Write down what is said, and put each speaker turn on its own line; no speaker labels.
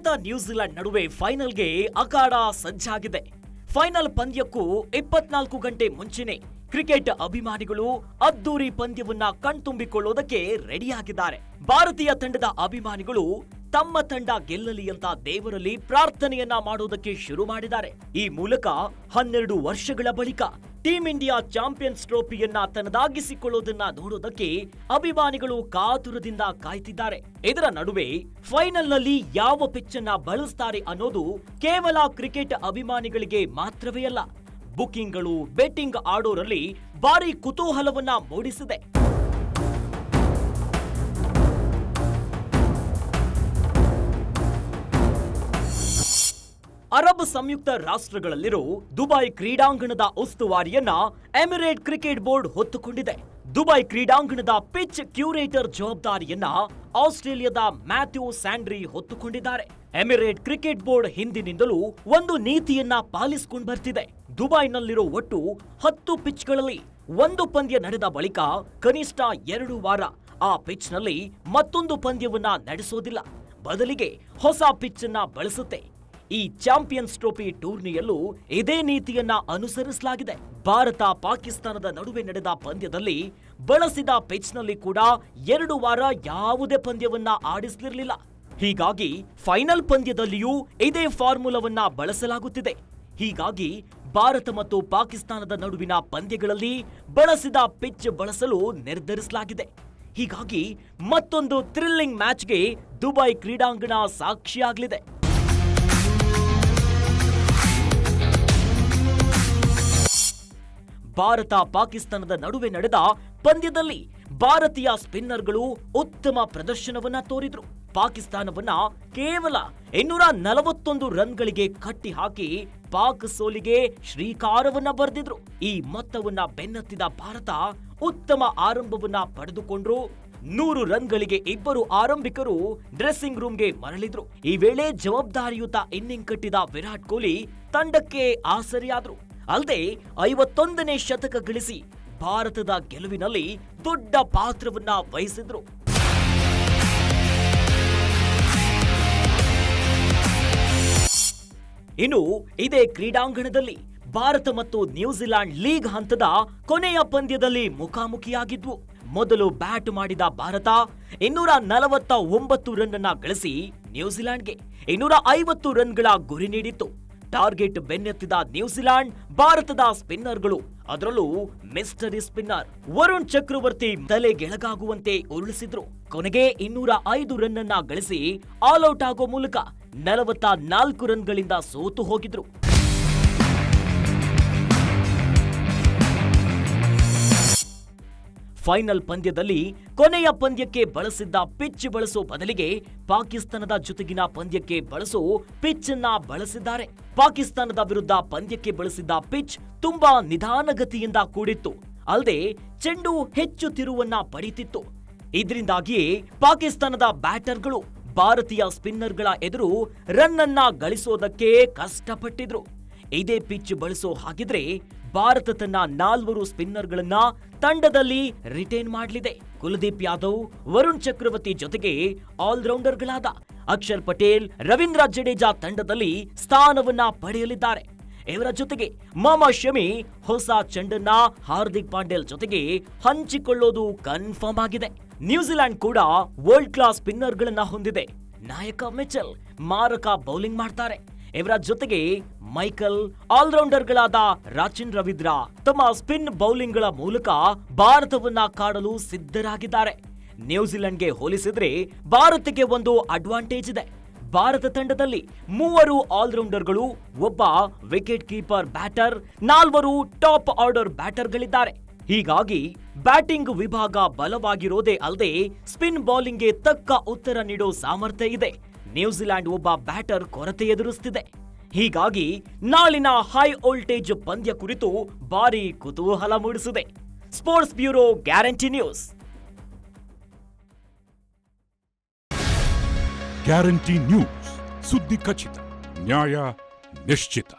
Bharat New Zealand ನಡುವೆ ಫೈನಲ್ಗೆ ಅಖಾಡ ಸಜ್ಜಾಗಿದೆ. ಫೈನಲ್ ಪಂದ್ಯಕ್ಕೂ ಇಪ್ಪತ್ನಾಲ್ಕು ಗಂಟೆ ಮುಂಚೆನೆ ಕ್ರಿಕೆಟ್ ಅಭಿಮಾನಿಗಳು ಅದ್ದೂರಿ ಪಂದ್ಯವನ್ನ ಕಣ್ತುಂಬಿಕೊಳ್ಳೋದಕ್ಕೆ ರೆಡಿಯಾಗಿದ್ದಾರೆ. ಭಾರತೀಯ ತಂಡದ ಅಭಿಮಾನಿಗಳು ತಮ್ಮ ತಂಡ ಗೆಲ್ಲಲಿ ಅಂತ ದೇವರಲ್ಲಿ ಪ್ರಾರ್ಥನೆಯನ್ನ ಮಾಡೋದಕ್ಕೆ ಶುರು ಮಾಡಿದ್ದಾರೆ. ಈ ಮೂಲಕ ಹನ್ನೆರಡು ವರ್ಷಗಳ ಬಳಿಕ ಟೀಂ ಇಂಡಿಯಾ ಚಾಂಪಿಯನ್ಸ್ ಟ್ರೋಫಿಯನ್ನ ತನ್ನದಾಗಿಸಿಕೊಳ್ಳುವುದನ್ನ ನೋಡೋದಕ್ಕೆ ಅಭಿಮಾನಿಗಳು ಕಾತುರದಿಂದ ಕಾಯ್ತಿದ್ದಾರೆ. ಇದರ ನಡುವೆ ಫೈನಲ್ನಲ್ಲಿ ಯಾವ ಪಿಚ್ ಅನ್ನ ಬಳಸ್ತಾರೆ ಅನ್ನೋದು ಕೇವಲ ಕ್ರಿಕೆಟ್ ಅಭಿಮಾನಿಗಳಿಗೆ ಮಾತ್ರವೇ ಅಲ್ಲ. ಬುಕಿಂಗ್ಗಳು, ಬೆಟ್ಟಿಂಗ್ ಆಡೋರಲ್ಲಿ ಭಾರಿ ಕುತೂಹಲವನ್ನ ಮೂಡಿಸಿದೆ. ಅರಬ್ ಸಂಯುಕ್ತ ರಾಷ್ಟ್ರಗಳಲ್ಲಿರೋ ದುಬೈ ಕ್ರೀಡಾಂಗಣದ ಉಸ್ತುವಾರಿಯನ್ನ ಎಮಿರೇಟ್ ಕ್ರಿಕೆಟ್ ಬೋರ್ಡ್ ಹೊತ್ತುಕೊಂಡಿದೆ. ದುಬೈ ಕ್ರೀಡಾಂಗಣದ ಪಿಚ್ ಕ್ಯೂರೇಟರ್ ಜವಾಬ್ದಾರಿಯನ್ನ ಆಸ್ಟ್ರೇಲಿಯಾದ ಮ್ಯಾಥ್ಯೂ ಸ್ಯಾಂಡ್ರಿ ಹೊತ್ತುಕೊಂಡಿದ್ದಾರೆ. ಎಮಿರೇಟ್ ಕ್ರಿಕೆಟ್ ಬೋರ್ಡ್ ಹಿಂದಿನಿಂದಲೂ ಒಂದು ನೀತಿಯನ್ನ ಪಾಲಿಸಿಕೊಂಡು ಬರ್ತಿದೆ. ದುಬೈನಲ್ಲಿರೋ ಒಟ್ಟು ಹತ್ತು ಪಿಚ್ಗಳಲ್ಲಿ ಒಂದು ಪಂದ್ಯ ನಡೆದ ಬಳಿಕ ಕನಿಷ್ಠ ಎರಡು ವಾರ ಆ ಪಿಚ್ನಲ್ಲಿ ಮತ್ತೊಂದು ಪಂದ್ಯವನ್ನ ನಡೆಸೋದಿಲ್ಲ. ಬದಲಿಗೆ ಹೊಸ ಪಿಚ್ ಅನ್ನ ಬಳಸುತ್ತೆ. ಈ ಚಾಂಪಿಯನ್ಸ್ ಟ್ರೋಫಿ ಟೂರ್ನಿಯಲ್ಲೂ ಇದೇ ನೀತಿಯನ್ನ ಅನುಸರಿಸಲಾಗಿದೆ. ಭಾರತ ಪಾಕಿಸ್ತಾನದ ನಡುವೆ ನಡೆದ ಪಂದ್ಯದಲ್ಲಿ ಬಳಸಿದ ಪಿಚ್ನಲ್ಲಿ ಕೂಡ ಎರಡು ವಾರ ಯಾವುದೇ ಪಂದ್ಯವನ್ನ ಆಡಿಸಲಿರಲಿಲ್ಲ. ಹೀಗಾಗಿ ಫೈನಲ್ ಪಂದ್ಯದಲ್ಲಿಯೂ ಇದೇ ಫಾರ್ಮುಲಾವನ್ನ ಬಳಸಲಾಗುತ್ತಿದೆ. ಹೀಗಾಗಿ ಭಾರತ ಮತ್ತು ಪಾಕಿಸ್ತಾನದ ನಡುವಿನ ಪಂದ್ಯಗಳಲ್ಲಿ ಬಳಸಿದ ಪಿಚ್ ಬಳಸಲು ನಿರ್ಧರಿಸಲಾಗಿದೆ. ಹೀಗಾಗಿ ಮತ್ತೊಂದು ಥ್ರಿಲ್ಲಿಂಗ್ ಮ್ಯಾಚ್ಗೆ ದುಬೈ ಕ್ರೀಡಾಂಗಣ ಸಾಕ್ಷಿಯಾಗಲಿದೆ. ಭಾರತ ಪಾಕಿಸ್ತಾನದ ನಡುವೆ ನಡೆದ ಪಂದ್ಯದಲ್ಲಿ ಭಾರತೀಯ ಸ್ಪಿನ್ನರ್ಗಳು ಉತ್ತಮ ಪ್ರದರ್ಶನವನ್ನ ತೋರಿದ್ರು. ಪಾಕಿಸ್ತಾನವನ್ನ ಕೇವಲ ಇನ್ನೂರ ನಲವತ್ತೊಂದು ರನ್ಗಳಿಗೆ ಕಟ್ಟಿ ಹಾಕಿ ಪಾಕ್ ಸೋಲಿಗೆ ಶ್ರೀಕಾರವನ್ನ ಬರೆದಿದ್ರು. ಈ ಮೊತ್ತವನ್ನ ಬೆನ್ನತ್ತಿದ ಭಾರತ ಉತ್ತಮ ಆರಂಭವನ್ನ ಪಡೆದುಕೊಂಡ್ರು. ನೂರು ರನ್ಗಳಿಗೆ ಇಬ್ಬರು ಆರಂಭಿಕರು ಡ್ರೆಸ್ಸಿಂಗ್ ರೂಮ್ಗೆ ಮರಳಿದ್ರು. ಈ ವೇಳೆ ಜವಾಬ್ದಾರಿಯುತ ಇನ್ನಿಂಗ್ ಕಟ್ಟಿದ ವಿರಾಟ್ ಕೊಹ್ಲಿ ತಂಡಕ್ಕೆ ಆಸರಿಯಾದ್ರು. ಅಲ್ಲದೆ ಐವತ್ತೊಂದನೇ ಶತಕ ಗಳಿಸಿ ಭಾರತದ ಗೆಲುವಿನಲ್ಲಿ ದೊಡ್ಡ ಪಾತ್ರವನ್ನ ವಹಿಸಿದ್ರು. ಇನ್ನು ಇದೇ ಕ್ರೀಡಾಂಗಣದಲ್ಲಿ ಭಾರತ ಮತ್ತು ನ್ಯೂಜಿಲೆಂಡ್ ಲೀಗ್ ಹಂತದ ಕೊನೆಯ ಪಂದ್ಯದಲ್ಲಿ ಮುಖಾಮುಖಿಯಾಗಿದ್ವು. ಮೊದಲು ಬ್ಯಾಟ್ ಮಾಡಿದ ಭಾರತ ಇನ್ನೂರ ನಲವತ್ತ ಒಂಬತ್ತು ರನ್ ಗಳಿಸಿ ನ್ಯೂಜಿಲೆಂಡ್ಗೆ ಇನ್ನೂರ ಐವತ್ತು ರನ್ಗಳ ಗುರಿ ನೀಡಿತ್ತು. ಟಾರ್ಗೆಟ್ ಬೆನ್ನತ್ತಿದ ನ್ಯೂಜಿಲೆಂಡ್ ಭಾರತದ ಸ್ಪಿನ್ನರ್ಗಳು. ಅದರಲ್ಲೂ ಮಿಸ್ಟರಿ ಸ್ಪಿನ್ನರ್ ವರುಣ್ ಚಕ್ರವರ್ತಿ ತಲೆಗೆಳಗಾಗುವಂತೆ ಉರುಳಿಸಿದ್ರು. ಕೊನೆಗೆ ಇನ್ನೂರ ಐದು ರನ್ ಅನ್ನ ಗಳಿಸಿ ಆಲ್ಔಟ್ ಆಗೋ ಮೂಲಕ ನಲವತ್ತ ನಾಲ್ಕು ರನ್ಗಳಿಂದ ಸೋತು ಹೋಗಿದ್ರು. ಫೈನಲ್ ಪಂದ್ಯದಲ್ಲಿ ಕೊನೆಯ ಪಂದ್ಯಕ್ಕೆ ಬಳಸಿದ್ದ ಪಿಚ್ ಬಳಸೋ ಬದಲಿಗೆ ಪಾಕಿಸ್ತಾನದ ಜೊತೆಗಿನ ಪಂದ್ಯಕ್ಕೆ ಬಳಸೋ ಪಿಚ್ ಅನ್ನ ಬಳಸಿದ್ದಾರೆ. ಪಾಕಿಸ್ತಾನದ ವಿರುದ್ಧ ಪಂದ್ಯಕ್ಕೆ ಬಳಸಿದ್ದ ಪಿಚ್ ತುಂಬಾ ನಿಧಾನಗತಿಯಿಂದ ಕೂಡಿತ್ತು. ಅಲ್ಲದೆ ಚೆಂಡು ಹೆಚ್ಚು ತಿರುವನ್ನ ಪಡೀತಿತ್ತು. ಇದರಿಂದಾಗಿಯೇ ಪಾಕಿಸ್ತಾನದ ಬ್ಯಾಟರ್ಗಳು ಭಾರತೀಯ ಸ್ಪಿನ್ನರ್ಗಳ ಎದುರು ರನ್ ಅನ್ನ ಗಳಿಸೋದಕ್ಕೆ ಕಷ್ಟಪಟ್ಟಿದ್ರು. ಇದೇ ಪಿಚ್ ಬಳಸೋ ಹಾಗಿದ್ರೆ ಭಾರತ ತನ್ನ ನಾಲ್ವರು ಸ್ಪಿನ್ನರ್ಗಳನ್ನ ತಂಡದಲ್ಲಿ ರಿಟೈನ್ ಮಾಡಲಿದೆ. ಕುಲದೀಪ್ ಯಾದವ್, ವರುಣ್ ಚಕ್ರವರ್ತಿ ಜೊತೆಗೆ ಆಲ್ರೌಂಡರ್ಗಳಾದ ಅಕ್ಷರ್ ಪಟೇಲ್, ರವೀಂದ್ರ ಜಡೇಜಾ ತಂಡದಲ್ಲಿ ಸ್ಥಾನವನ್ನ ಪಡೆಯಲಿದ್ದಾರೆ. ಇವರ ಜೊತೆಗೆ ಮಾಮಾ ಶಮಿ, ಹೊಸ ಚೆಂಡನ್ನ ಹಾರ್ದಿಕ್ ಪಾಂಡೆಲ್ ಜೊತೆಗೆ ಹಂಚಿಕೊಳ್ಳೋದು ಕನ್ಫರ್ಮ್ ಆಗಿದೆ. ನ್ಯೂಜಿಲೆಂಡ್ ಕೂಡ ವರ್ಲ್ಡ್ ಕ್ಲಾಸ್ ಸ್ಪಿನ್ನರ್ಗಳನ್ನ ಹೊಂದಿದೆ. ನಾಯಕ ಮಿಚೆಲ್ ಮಾರಕ ಬೌಲಿಂಗ್ ಮಾಡ್ತಾರೆ. ಇವರ ಜೊತೆಗೆ ಮೈಕಲ್ ಆಲ್ರೌಂಡರ್ಗಳಾದ ರಾಚಿನ್ ರವೀಂದ್ರ ತಮ್ಮ ಸ್ಪಿನ್ ಬೌಲಿಂಗ್ಗಳ ಮೂಲಕ ಭಾರತವನ್ನ ಕಾಡಲು ಸಿದ್ಧರಾಗಿದ್ದಾರೆ. ನ್ಯೂಜಿಲೆಂಡ್ಗೆ ಹೋಲಿಸಿದ್ರೆ ಭಾರತಕ್ಕೆ ಒಂದು ಅಡ್ವಾಂಟೇಜ್ ಇದೆ. ಭಾರತ ತಂಡದಲ್ಲಿ ಮೂವರು ಆಲ್ರೌಂಡರ್ಗಳು, ಒಬ್ಬ ವಿಕೆಟ್ ಕೀಪರ್ ಬ್ಯಾಟರ್, ನಾಲ್ವರು ಟಾಪ್ ಆರ್ಡರ್ ಬ್ಯಾಟರ್ಗಳಿದ್ದಾರೆ. ಹೀಗಾಗಿ ಬ್ಯಾಟಿಂಗ್ ವಿಭಾಗ ಬಲವಾಗಿರೋದೇ ಅಲ್ಲದೆ ಸ್ಪಿನ್ ಬೌಲಿಂಗ್ಗೆ ತಕ್ಕ ಉತ್ತರ ನೀಡೋ ಸಾಮರ್ಥ್ಯ ಇದೆ. ನ್ಯೂಜಿಲೆಂಡ್ ಒಬ್ಬ ಬ್ಯಾಟರ್ ಕೊರತೆ ಎದುರಿಸುತ್ತಿದೆ ಹೀಗಾಗಿ ನಾಳಿನ ಹೈ ವೋಲ್ಟೇಜ್ ಪಂದ್ಯ ಕುರಿತು ಭಾರಿ ಕುತೂಹಲ ಮೂಡಿಸಿದೆ. Sports bureau guarantee news.
Guarantee news. ಸುದ್ದಿ ಖಚಿತ, ನ್ಯಾಯ ನಿಶ್ಚಿತ.